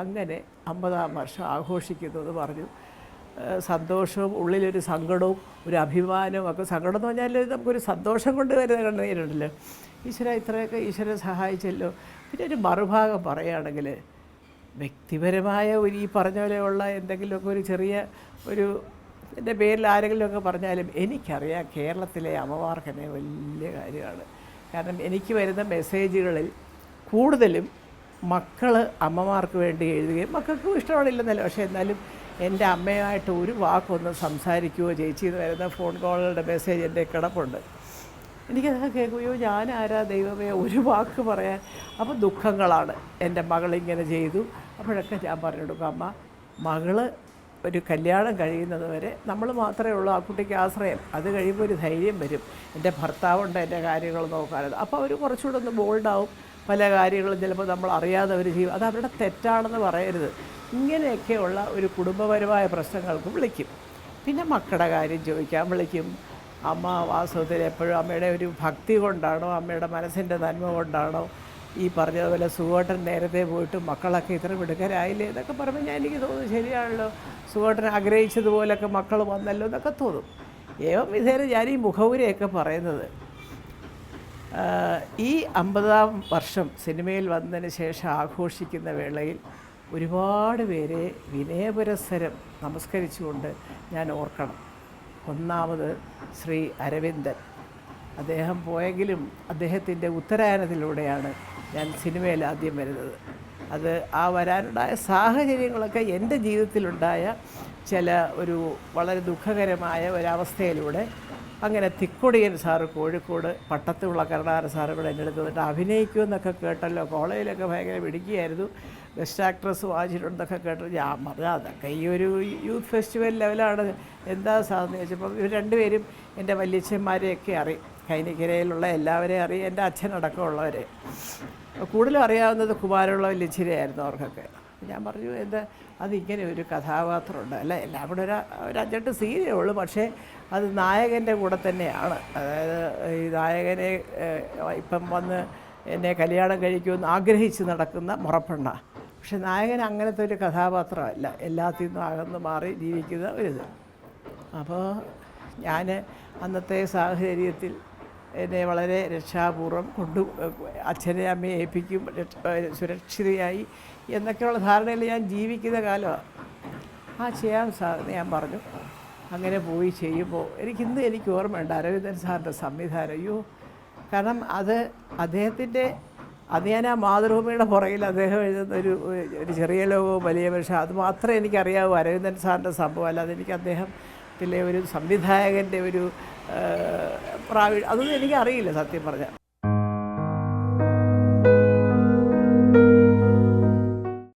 അങ്ങനെ അമ്പതാം വർഷം ആഘോഷിക്കുന്നു എന്ന് പറഞ്ഞു. സന്തോഷവും ഉള്ളിലൊരു സങ്കടവും ഒരു അഭിമാനവും ഒക്കെ സങ്കടം എന്ന് പറഞ്ഞാൽ നമുക്കൊരു സന്തോഷം കൊണ്ട് വരുന്ന കണ്ണീരുണ്ടല്ലോ ഈശ്വര ഇത്രയൊക്കെ ഈശ്വരൻ സഹായിച്ചല്ലോ. പിന്നെ ഒരു മറുഭാഗം പറയുകയാണെങ്കിൽ വ്യക്തിപരമായ ഒരു ഈ പറഞ്ഞ പോലെയുള്ള എന്തെങ്കിലുമൊക്കെ ഒരു ചെറിയ ഒരു എന്റെ പേരിൽ ആരെങ്കിലുമൊക്കെ പറഞ്ഞാലും എനിക്കറിയാം കേരളത്തിലെ അമ്മമാർക്ക് തന്നെ വലിയ കാര്യമാണ്. കാരണം എനിക്ക് വരുന്ന മെസ്സേജുകളിൽ കൂടുതലും മക്കൾ അമ്മമാർക്ക് വേണ്ടി എഴുതുകയും മക്കൾക്കും ഇഷ്ടമാണില്ലെന്നല്ല. പക്ഷേ എന്നാലും എന്റെ അമ്മയുമായിട്ട് ഒരു വാക്കൊന്ന് സംസാരിക്കുകയോ ചേച്ചി എന്ന് വരുന്ന ഫോൺ കോളുകളുടെ മെസ്സേജ് എന്റെ കിടപ്പുണ്ട്. എനിക്കത് കേൾക്കുകയോ ഞാൻ ആരാ ദൈവമേ ഒരു വാക്ക് പറയാൻ. അപ്പോൾ ദുഃഖങ്ങളാണ് എന്റെ മകളിങ്ങനെ ചെയ്തു. അപ്പോഴൊക്കെ ഞാൻ പറഞ്ഞു കൊടുക്കും അമ്മ മകൾ ഒരു കല്യാണം കഴിയുന്നത് വരെ നമ്മൾ മാത്രമേ ഉള്ളൂ ആ കുട്ടിക്ക് ആശ്രയം. അത് കഴിയുമ്പോൾ ഒരു ധൈര്യം വരും. എന്റെ ഭർത്താവുണ്ട് എന്റെ കാര്യങ്ങൾ നോക്കാനത്. അപ്പോൾ അവർ കുറച്ചുകൂടെ ഒന്ന് ബോൾഡാവും പല കാര്യങ്ങളും ചിലപ്പോൾ നമ്മൾ അറിയാതെ അവർ ചെയ്യും. അത് അവരുടെ തെറ്റാണെന്ന് പറയരുത്. ഇങ്ങനെയൊക്കെയുള്ള ഒരു കുടുംബപരമായ പ്രശ്നങ്ങൾക്ക് വിളിക്കും. പിന്നെ മക്കളുടെ കാര്യം ചോദിക്കാൻ വിളിക്കും. അമ്മ വാസ്തവത്തിൽ എപ്പോഴും അമ്മയുടെ ഒരു ഭക്തി കൊണ്ടാണോ അമ്മയുടെ മനസ്സിന്റെ നന്മ കൊണ്ടാണോ ഈ പറഞ്ഞതുപോലെ സുഖോട്ടൻ നേരത്തെ പോയിട്ട് മക്കളൊക്കെ ഇത്ര മിടുക്കരായില്ലേ എന്നൊക്കെ പറയുമ്പോൾ ഞാൻ എനിക്ക് തോന്നുന്നു ശരിയാണല്ലോ. സുഖോട്ടൻ ആഗ്രഹിച്ചതുപോലൊക്കെ മക്കൾ വന്നല്ലോ എന്നൊക്കെ തോന്നും. ഏവം വിധേന ഞാൻ ഈ മുഖവുരയൊക്കെ പറയുന്നത് ഈ അമ്പതാം വർഷം സിനിമയിൽ വന്നതിന് ശേഷം ആഘോഷിക്കുന്ന വേളയിൽ ഒരുപാട് പേരെ വിനയപുരസ്സരം നമസ്കരിച്ചുകൊണ്ട് ഞാൻ ഓർക്കണം. ഒന്നാമത് ശ്രീ അരവിന്ദൻ. അദ്ദേഹം പോയെങ്കിലും അദ്ദേഹത്തിന്റെ ഉത്തരായനത്തിലൂടെയാണ് ഞാൻ സിനിമയിൽ ആദ്യം വരുന്നത്. അത് ആ വരാനുണ്ടായ സാഹചര്യങ്ങളൊക്കെ എന്റെ ജീവിതത്തിലുണ്ടായ ചില ഒരു വളരെ ദുഃഖകരമായ ഒരവസ്ഥയിലൂടെ അങ്ങനെ തിക്കുടിയൻ സാറ് കോഴിക്കോട് പട്ടത്തുള്ള കരുണാകരൻ സാറ് ഇവിടെ എന്റെ അടുത്ത് വന്നിട്ട് അഭിനയിക്കുമെന്നൊക്കെ കേട്ടല്ലോ. കോളേജിലൊക്കെ ഭയങ്കര പിടിക്കുകയായിരുന്നു ബെസ്റ്റ് ആക്ട്രസ് വാങ്ങിച്ചിട്ടുണ്ടെന്നൊക്കെ കേട്ടു ഞാൻ പറഞ്ഞു അതൊക്കെ ഈ ഒരു യൂത്ത് ഫെസ്റ്റിവൽ ലെവലാണ് എന്താ സാധനം ചോദിച്ചപ്പോൾ ഇവർ രണ്ടുപേരും എന്റെ വല്യച്ഛന്മാരെയൊക്കെ അറിയും. കൈനിക്കരയിലുള്ള എല്ലാവരെയും അറിയും. എന്റെ അച്ഛനടക്കമുള്ളവരെ. കൂടുതലും അറിയാവുന്നത് കുമാരമുള്ള വല്യച്ഛനെയായിരുന്നു അവർക്കൊക്കെ. ഞാൻ പറഞ്ഞു എന്റെ അതിങ്ങനെ ഒരു കഥാപാത്രമുണ്ട്. അല്ല? എല്ലാം കൂടെ ഒരു ഒരു അഞ്ചെട്ട് സീനേ ഉള്ളൂ പക്ഷേ അത് നായകന്റെ കൂടെ തന്നെയാണ്. അതായത് ഈ നായകനെ ഇപ്പം വന്ന് എന്നെ കല്യാണം കഴിക്കുമെന്ന് ആഗ്രഹിച്ച് നടക്കുന്ന മുറപ്പെണ്ണ. പക്ഷെ നായകൻ അങ്ങനത്തെ ഒരു കഥാപാത്രമല്ല. എല്ലാത്തിൽ നിന്നും അകന്ന് മാറി ജീവിക്കുന്ന ഒരിത്. അപ്പോൾ ഞാൻ അന്നത്തെ സാഹചര്യത്തിൽ എന്നെ വളരെ രക്ഷാപൂർവം കൊണ്ടു അച്ഛനെ അമ്മയെ ഏൽപ്പിക്കും രക്ഷ- സുരക്ഷിതയായി എന്നൊക്കെയുള്ള ധാരണയിൽ ഞാൻ ജീവിക്കുന്ന കാലമാണ്. ആ ചെയ്യാൻ സാറിന് ഞാൻ പറഞ്ഞു. അങ്ങനെ പോയി ചെയ്യുമ്പോൾ എനിക്കിന്ന് എനിക്ക് ഓർമ്മയുണ്ട് അരവിന്ദൻ സാറിന്റെ സംവിധാനം. അയ്യോ കാരണം അത് അദ്ദേഹത്തിന്റെ അത് ഞാൻ ആ മാതൃഭൂമിയുടെ പുറകിൽ അദ്ദേഹം എഴുതുന്ന ഒരു ഒരു ചെറിയ ലോകവും വലിയ പക്ഷേ അത് മാത്രമേ എനിക്കറിയാവൂ അരവിന്ദൻ സാറിന്റെ സംഭവം. അല്ലാതെ എനിക്ക് അദ്ദേഹത്തിലെ ഒരു സംവിധായകന്റെ ഒരു പ്രാവീണ്യം അതൊന്നും എനിക്കറിയില്ല സത്യം പറഞ്ഞാൽ